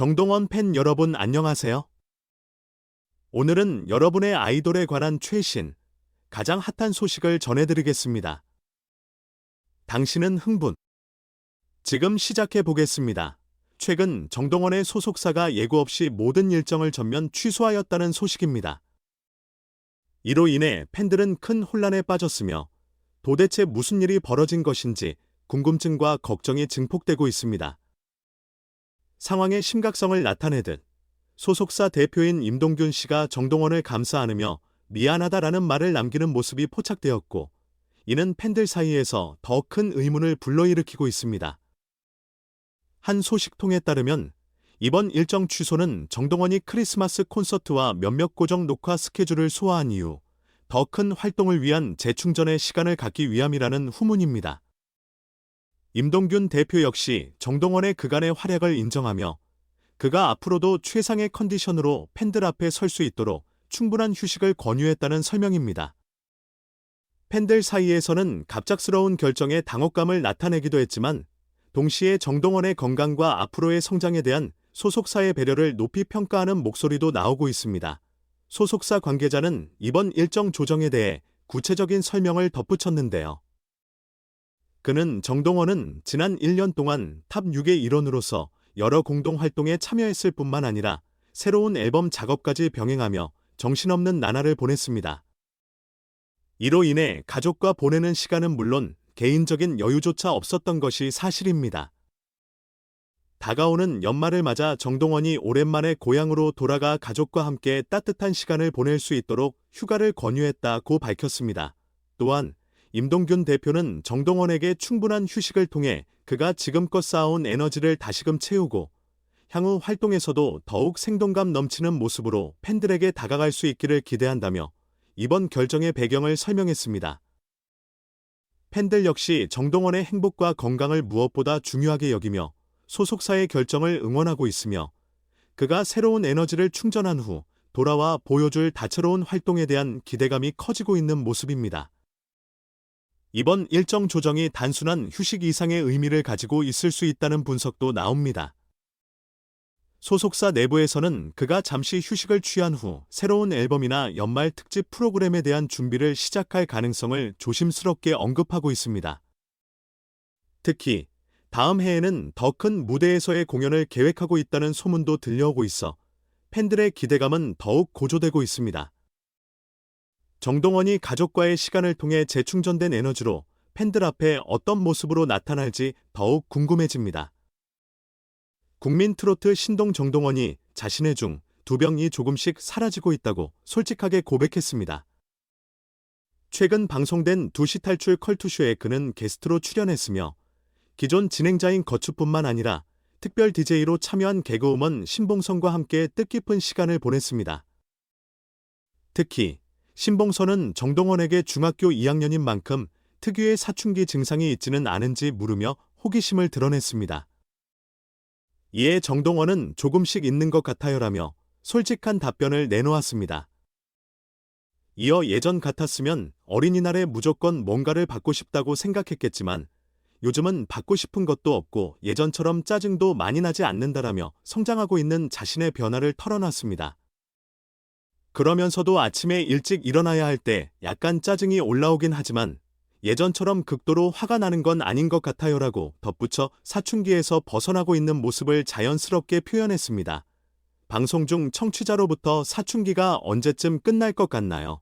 정동원 팬 여러분 안녕하세요. 오늘은 여러분의 아이돌에 관한 최신, 가장 핫한 소식을 전해드리겠습니다. 당신은 흥분. 지금 시작해 보겠습니다. 최근 정동원의 소속사가 예고 없이 모든 일정을 전면 취소하였다는 소식입니다. 이로 인해 팬들은 큰 혼란에 빠졌으며 도대체 무슨 일이 벌어진 것인지 궁금증과 걱정이 증폭되고 있습니다. 상황의 심각성을 나타내듯 소속사 대표인 임동균 씨가 정동원을 감싸 안으며 미안하다라는 말을 남기는 모습이 포착되었고 이는 팬들 사이에서 더 큰 의문을 불러일으키고 있습니다. 한 소식통에 따르면 이번 일정 취소는 정동원이 크리스마스 콘서트와 몇몇 고정 녹화 스케줄을 소화한 이후 더 큰 활동을 위한 재충전의 시간을 갖기 위함이라는 후문입니다. 임동균 대표 역시 정동원의 그간의 활약을 인정하며 그가 앞으로도 최상의 컨디션으로 팬들 앞에 설 수 있도록 충분한 휴식을 권유했다는 설명입니다. 팬들 사이에서는 갑작스러운 결정에 당혹감을 나타내기도 했지만 동시에 정동원의 건강과 앞으로의 성장에 대한 소속사의 배려를 높이 평가하는 목소리도 나오고 있습니다. 소속사 관계자는 이번 일정 조정에 대해 구체적인 설명을 덧붙였는데요. 그는 정동원은 지난 1년 동안 탑 6의 일원으로서 여러 공동 활동에 참여했을 뿐만 아니라 새로운 앨범 작업까지 병행하며 정신없는 나날을 보냈습니다. 이로 인해 가족과 보내는 시간은 물론 개인적인 여유조차 없었던 것이 사실입니다. 다가오는 연말을 맞아 정동원이 오랜만에 고향으로 돌아가 가족과 함께 따뜻한 시간을 보낼 수 있도록 휴가를 권유했다고 밝혔습니다. 또한 임동균 대표는 정동원에게 충분한 휴식을 통해 그가 지금껏 쌓아온 에너지를 다시금 채우고 향후 활동에서도 더욱 생동감 넘치는 모습으로 팬들에게 다가갈 수 있기를 기대한다며 이번 결정의 배경을 설명했습니다. 팬들 역시 정동원의 행복과 건강을 무엇보다 중요하게 여기며 소속사의 결정을 응원하고 있으며 그가 새로운 에너지를 충전한 후 돌아와 보여줄 다채로운 활동에 대한 기대감이 커지고 있는 모습입니다. 이번 일정 조정이 단순한 휴식 이상의 의미를 가지고 있을 수 있다는 분석도 나옵니다. 소속사 내부에서는 그가 잠시 휴식을 취한 후 새로운 앨범이나 연말 특집 프로그램에 대한 준비를 시작할 가능성을 조심스럽게 언급하고 있습니다. 특히 다음 해에는 더 큰 무대에서의 공연을 계획하고 있다는 소문도 들려오고 있어 팬들의 기대감은 더욱 고조되고 있습니다. 정동원이 가족과의 시간을 통해 재충전된 에너지로 팬들 앞에 어떤 모습으로 나타날지 더욱 궁금해집니다. 국민 트로트 신동 정동원이 자신의 중 두 병이 조금씩 사라지고 있다고 솔직하게 고백했습니다. 최근 방송된 두시 탈출 컬투쇼에 그는 게스트로 출연했으며 기존 진행자인 거추뿐만 아니라 특별 DJ로 참여한 개그우먼 신봉선과 함께 뜻깊은 시간을 보냈습니다. 특히 신봉선은 정동원에게 중학교 2학년인 만큼 특유의 사춘기 증상이 있지는 않은지 물으며 호기심을 드러냈습니다. 이에 정동원은 조금씩 있는 것 같아요라며 솔직한 답변을 내놓았습니다. 이어 예전 같았으면 어린이날에 무조건 뭔가를 받고 싶다고 생각했겠지만 요즘은 받고 싶은 것도 없고 예전처럼 짜증도 많이 나지 않는다라며 성장하고 있는 자신의 변화를 털어놨습니다. 그러면서도 아침에 일찍 일어나야 할 때 약간 짜증이 올라오긴 하지만 예전처럼 극도로 화가 나는 건 아닌 것 같아요라고 덧붙여 사춘기에서 벗어나고 있는 모습을 자연스럽게 표현했습니다. 방송 중 청취자로부터 사춘기가 언제쯤 끝날 것 같나요?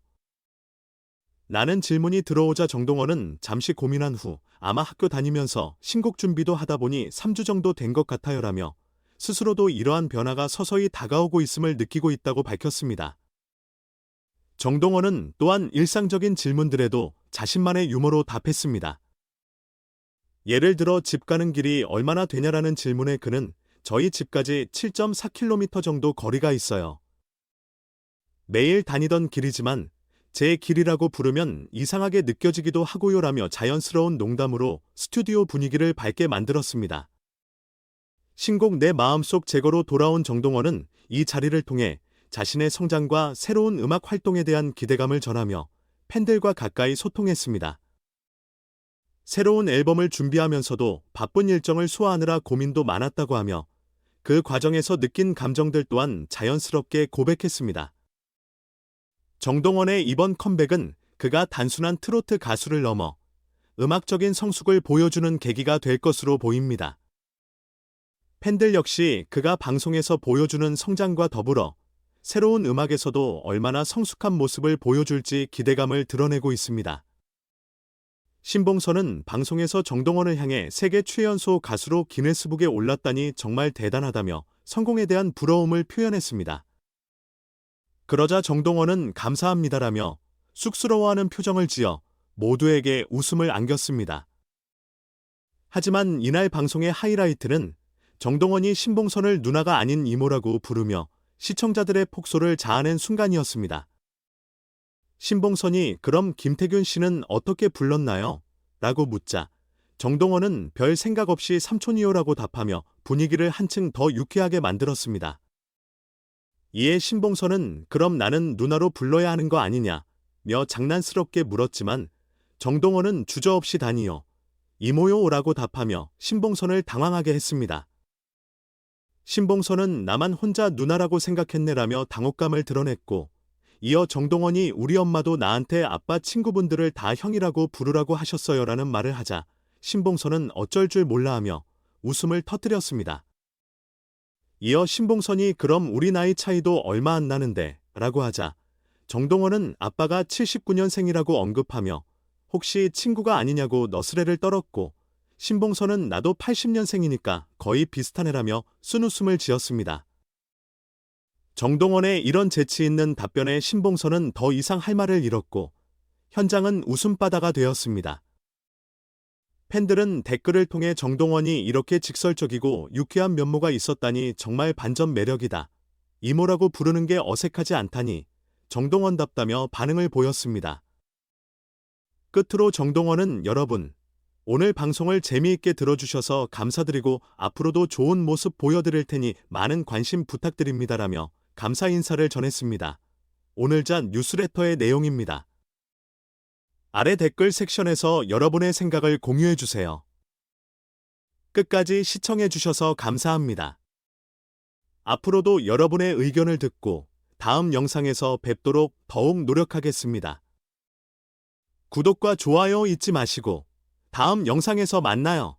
라는 질문이 들어오자 정동원은 잠시 고민한 후 아마 학교 다니면서 신곡 준비도 하다 보니 3주 정도 된 것 같아요라며 스스로도 이러한 변화가 서서히 다가오고 있음을 느끼고 있다고 밝혔습니다. 정동원은 또한 일상적인 질문들에도 자신만의 유머로 답했습니다. 예를 들어 집 가는 길이 얼마나 되냐라는 질문에 그는 저희 집까지 7.4km 정도 거리가 있어요. 매일 다니던 길이지만 제 길이라고 부르면 이상하게 느껴지기도 하고요라며 자연스러운 농담으로 스튜디오 분위기를 밝게 만들었습니다. 신곡 내 마음속 제거로 돌아온 정동원은 이 자리를 통해 자신의 성장과 새로운 음악 활동에 대한 기대감을 전하며 팬들과 가까이 소통했습니다. 새로운 앨범을 준비하면서도 바쁜 일정을 소화하느라 고민도 많았다고 하며 그 과정에서 느낀 감정들 또한 자연스럽게 고백했습니다. 정동원의 이번 컴백은 그가 단순한 트로트 가수를 넘어 음악적인 성숙을 보여주는 계기가 될 것으로 보입니다. 팬들 역시 그가 방송에서 보여주는 성장과 더불어 새로운 음악에서도 얼마나 성숙한 모습을 보여줄지 기대감을 드러내고 있습니다. 신봉선은 방송에서 정동원을 향해 세계 최연소 가수로 기네스북에 올랐다니 정말 대단하다며 성공에 대한 부러움을 표현했습니다. 그러자 정동원은 감사합니다라며 쑥스러워하는 표정을 지어 모두에게 웃음을 안겼습니다. 하지만 이날 방송의 하이라이트는 정동원이 신봉선을 누나가 아닌 이모라고 부르며 시청자들의 폭소를 자아낸 순간이었습니다. 신봉선이 그럼 김태균 씨는 어떻게 불렀나요? 라고 묻자 정동원은 별 생각 없이 삼촌이요라고 답하며 분위기를 한층 더 유쾌하게 만들었습니다. 이에 신봉선은 그럼 나는 누나로 불러야 하는 거 아니냐 며 장난스럽게 물었지만 정동원은 주저없이 다니요. 이모요라고 답하며 신봉선을 당황하게 했습니다. 신봉선은 나만 혼자 누나라고 생각했네라며 당혹감을 드러냈고 이어 정동원이 우리 엄마도 나한테 아빠 친구분들을 다 형이라고 부르라고 하셨어요라는 말을 하자 신봉선은 어쩔 줄 몰라 하며 웃음을 터뜨렸습니다. 이어 신봉선이 그럼 우리 나이 차이도 얼마 안 나는데 라고 하자 정동원은 아빠가 79년생이라고 언급하며 혹시 친구가 아니냐고 너스레를 떨었고 신봉선은 나도 80년생이니까 거의 비슷한 애라며 쓴웃음을 지었습니다. 정동원의 이런 재치 있는 답변에 신봉선은 더 이상 할 말을 잃었고 현장은 웃음바다가 되었습니다. 팬들은 댓글을 통해 정동원이 이렇게 직설적이고 유쾌한 면모가 있었다니 정말 반전 매력이다. 이모라고 부르는 게 어색하지 않다니 정동원답다며 반응을 보였습니다. 끝으로 정동원은 여러분, 오늘 방송을 재미있게 들어주셔서 감사드리고 앞으로도 좋은 모습 보여드릴 테니 많은 관심 부탁드립니다라며 감사 인사를 전했습니다. 오늘자 뉴스레터의 내용입니다. 아래 댓글 섹션에서 여러분의 생각을 공유해 주세요. 끝까지 시청해 주셔서 감사합니다. 앞으로도 여러분의 의견을 듣고 다음 영상에서 뵙도록 더욱 노력하겠습니다. 구독과 좋아요 잊지 마시고 다음 영상에서 만나요.